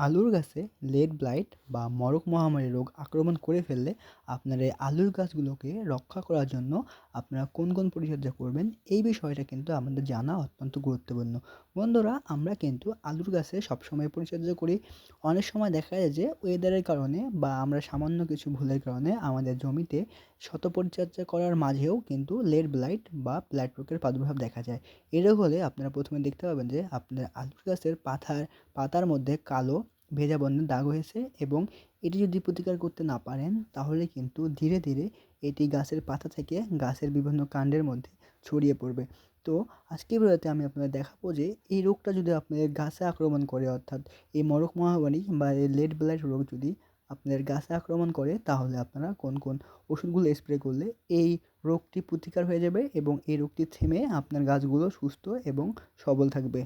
আলুর গাছে late blight বা মরক মহামারী রোগ আক্রমণ করে ফেললে আপনার এই আলুর গাছগুলোকে রক্ষা করার জন্য আপনারা কোন কোন পরিচর্যা করবেন এই বিষয়টা কিন্তু আমাদের জানা অত্যন্ত গুরুত্বপূর্ণ। বন্ধুরা, আমরা কিন্তু আলুর গাছে সবসময় পরিচর্যা করি। অনেক সময় দেখা যায় যে ওয়েদারের কারণে বা আমরা সামান্য কিছু ভুলের কারণে আমাদের জমিতে শত পরিচর্যা করার মাঝেও কিন্তু লেট ব্লাইট বা ব্লাইট রোগের প্রাদুর্ভাব দেখা যায়। এরও হলে আপনারা প্রথমে দেখতে পাবেন যে আপনার আলুর গাছের পাতার পাতার মধ্যে কালো ভেজা বর্ণের দাগ হয়েছে এবং এটি যদি প্রতিকার করতে না পারেন, তাহলে কিন্তু ধীরে ধীরে এটি গাছের পাতা থেকে গাছের বিভিন্ন কাণ্ডের মধ্যে ছড়িয়ে পড়বে। তো আজকে ভিডিওতে আমি আপনাদের দেখাবো যে এই রোগটা যদি আপনাদের গাছে আক্রমণ করে, অর্থাৎ এই মরক মহামারী বা এই লেড ব্লাইট রোগ যদি আপনাদের গাছে আক্রমণ করে, তাহলে আপনারা কোন কোন ওষুধগুলো স্প্রে করলে এই রোগটি প্রতিকার হয়ে যাবে এবং এই রোগটি থেমে আপনার গাছগুলো সুস্থ এবং সবল থাকবে।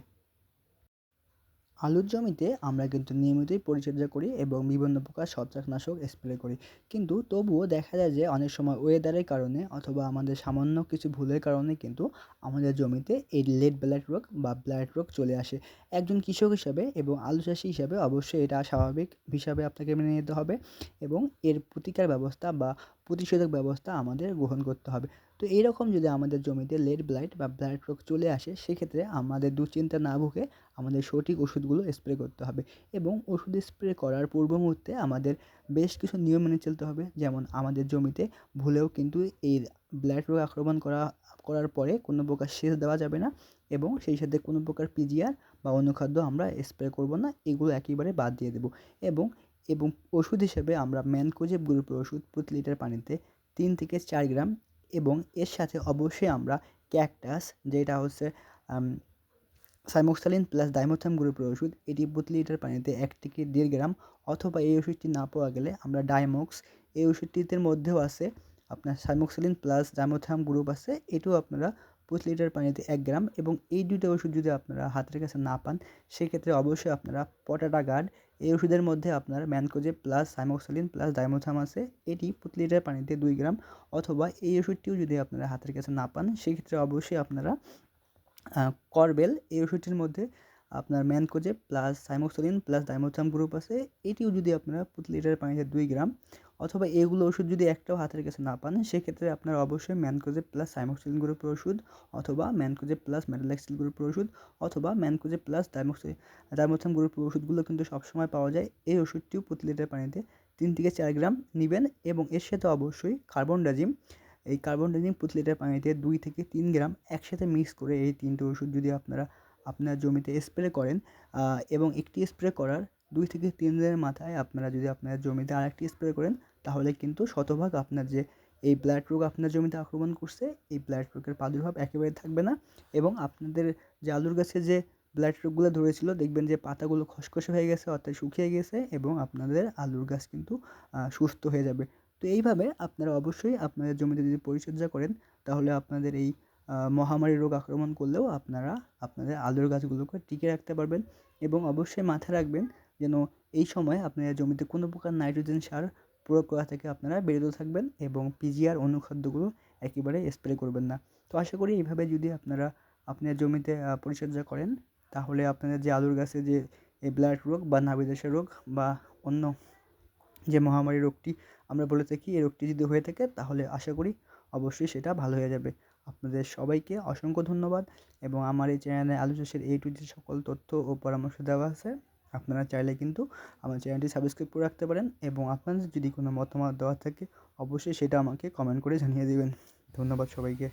আলুর জমিতে আমরা কিন্তু নিয়মিতই পরিচর্যা করি এবং বিভিন্ন প্রকার ছত্রাকনাশক স্প্রে করি। কিন্তু তবুও দেখা যায় যে অনেক সময় ওয়েদারের কারণে অথবা আমাদের সামান্য কিছু ভুলের কারণে কিন্তু আমাদের জমিতে এই লেট ব্লাইট রোগ বা ব্লাইট রোগ চলে আসে। একজন কৃষক হিসাবে এবং আলু চাষি হিসাবে অবশ্যই এটা স্বাভাবিক হিসাবে আপনাকে মেনে নিতে হবে এবং এর প্রতিকার ব্যবস্থা বা প্রতিষেধক ব্যবস্থা আমাদের গ্রহণ করতে হবে। তো এইরকম যদি আমাদের জমিতে লেড ব্লাইট বা ব্লাইট রোগ চলে আসে, সেক্ষেত্রে আমাদের দুশ্চিন্তা না ভুগে আমাদের সঠিক ওষুধগুলো স্প্রে করতে হবে এবং ওষুধ স্প্রে করার পূর্ব মুহূর্তে আমাদের বেশ কিছু নিয়ম মেনে চলতে হবে। যেমন আমাদের জমিতে ভুলেও কিন্তু এই ব্লাইট রোগ আক্রমণ করা, করার পরে কোনো প্রকার সেচ দেওয়া যাবে না এবং সেই সাথে কোনো প্রকার পিজিআর বা অনুখাদ্য আমরা স্প্রে করব না, এগুলো একেবারে বাদ দিয়ে দেবো এবং এবং ওষুধ হিসেবে আমরা ম্যানকোজেব গ্রুপের ওষুধ প্রতি লিটার পানিতে তিন থেকে চার গ্রাম এবং এর সাথে অবশ্যই আমরা ক্যাকটাস যেটা হচ্ছে সাইমোক্সালিন প্লাস ডাইমোথাম গ্রুপের ওষুধ, এটি প্রতি লিটার পানিতে এক থেকে দেড় গ্রাম অথবা এই ওষুধটি না পাওয়া গেলে আমরা ডাইমক্স এই ওষুধটিতে মধ্যেও আছে আপনার সাইমোক্সালিন প্লাস ডাইমোথাম গ্রুপ আছে, এটিও আপনারা প্রতি লিটার পানিতে এক গ্রাম এবং এই দুইটা ওষুধ যদি আপনারা হাতের কাছে না পান, সেক্ষেত্রে অবশ্যই আপনারা পটাটা গার্ড এই ওষুধের মধ্যে আপনার ম্যানকোজে প্লাস সাইমোক্সালিন প্লাস ডাইমোথাম আছে, এটি প্রতি লিটার পানিতে দুই গ্রাম অথবা এই ওষুধটিও যদি আপনারা হাতের কাছে না পান, সেক্ষেত্রে অবশ্যই আপনারা করবেল এই ওষুধটির মধ্যে আপনার mancozeb plus cymoxanil plus dimethomorph group আছে। এটিও যদি আপনারা প্রতি লিটার পানিতে দুই গ্রাম অথবা এগুলো ওষুধ যদি একটাও হাতের কাছে না পান, সেক্ষেত্রে আপনারা অবশ্যই ম্যানকোজে প্লাস সাইমোক্সিলিন গ্রুপের ওষুধ অথবা ম্যানকোজে প্লাস মেটালেক্সিল গ্রুপের ওষুধ অথবা ম্যানকোজে প্লাস ডাইমোক্সি ডাইমোথাম গ্রুপের ওষুধগুলো কিন্তু সবসময় পাওয়া যায়। এই ওষুধটিও প্রতি লিটার পানিতে তিন থেকে চার গ্রাম নেবেন এবং এর সাথে অবশ্যই কার্বন ডাজিম এই কার্বন ডাজিম প্রতি লিটার পানিতে দুই থেকে তিন গ্রাম একসাথে মিক্স করে এই তিনটে ওষুধ যদি আপনারা আপনার জমিতে স্প্রে করেন এবং একটি স্প্রে করার দুই থেকে তিন দিনের মাথায় আপনারা যদি আপনার জমিতে আরেকটি স্প্রে করেন, তাহলে কিন্তু শতভাগ আপনার যে এই ব্লাড রোগ আপনার জমিতে আক্রমণ করছে, এই ব্লাড রোগের প্রাদুর্ভাব একেবারে থাকবে না। এবং আপনাদের যে আলুর গাছে যে ব্লাড রোগগুলো ধরেছিল, দেখবেন যে পাতাগুলো খসখসে হয়ে গেছে, অর্থাৎ শুকিয়ে গেছে, এবং আপনাদের আলুর গাছ কিন্তু সুস্থ হয়ে যাবে। তো এইভাবে আপনারা অবশ্যই আপনাদের জমিতে যদি পরিচর্যা করেন, তাহলে আপনাদের এই মহামারী রোগ আক্রমণ করলেও আপনারা আপনাদের আলুর গাছগুলোকে টিকে রাখতে পারবেন এবং অবশ্যই মাথায় রাখবেন যেন এই সময় আপনাদের জমিতে কোনো প্রকার নাইট্রোজেন সার প্রয়োগ করা থেকে আপনারা বিরত থাকবেন এবং পিজিআর অনুখাদ্যগুলো একেবারে স্প্রে করবেন না। তো আশা করি এইভাবে যদি আপনারা আপনার জমিতে পরিচর্যা করেন, তাহলে আপনাদের যে আলুর গাছে যে, এই ব্লাড রোগ বা নাভিদেশের রোগ বা অন্য যে মহামারী রোগটি আমরা বলে থাকি, এই রোগটি যদি হয়ে থাকে, তাহলে আশা করি অবশ্যই সেটা ভালো হয়ে যাবে। আপনাদের সবাইকে অসংখ্য ধন্যবাদ এবং আমার এই চ্যানেলে আলু চাষের এই টু সকল তথ্য ও পরামর্শ দেওয়া আছে, আপনারা চাইলে কিন্তু আমার চ্যানেলটি সাবস্ক্রাইব করে রাখতে পারেন এবং আপনাদের যদি কোনো মতামত দেওয়া থাকে, অবশ্যই সেটা আমাকে কমেন্ট করে জানিয়ে দেবেন। ধন্যবাদ সবাইকে।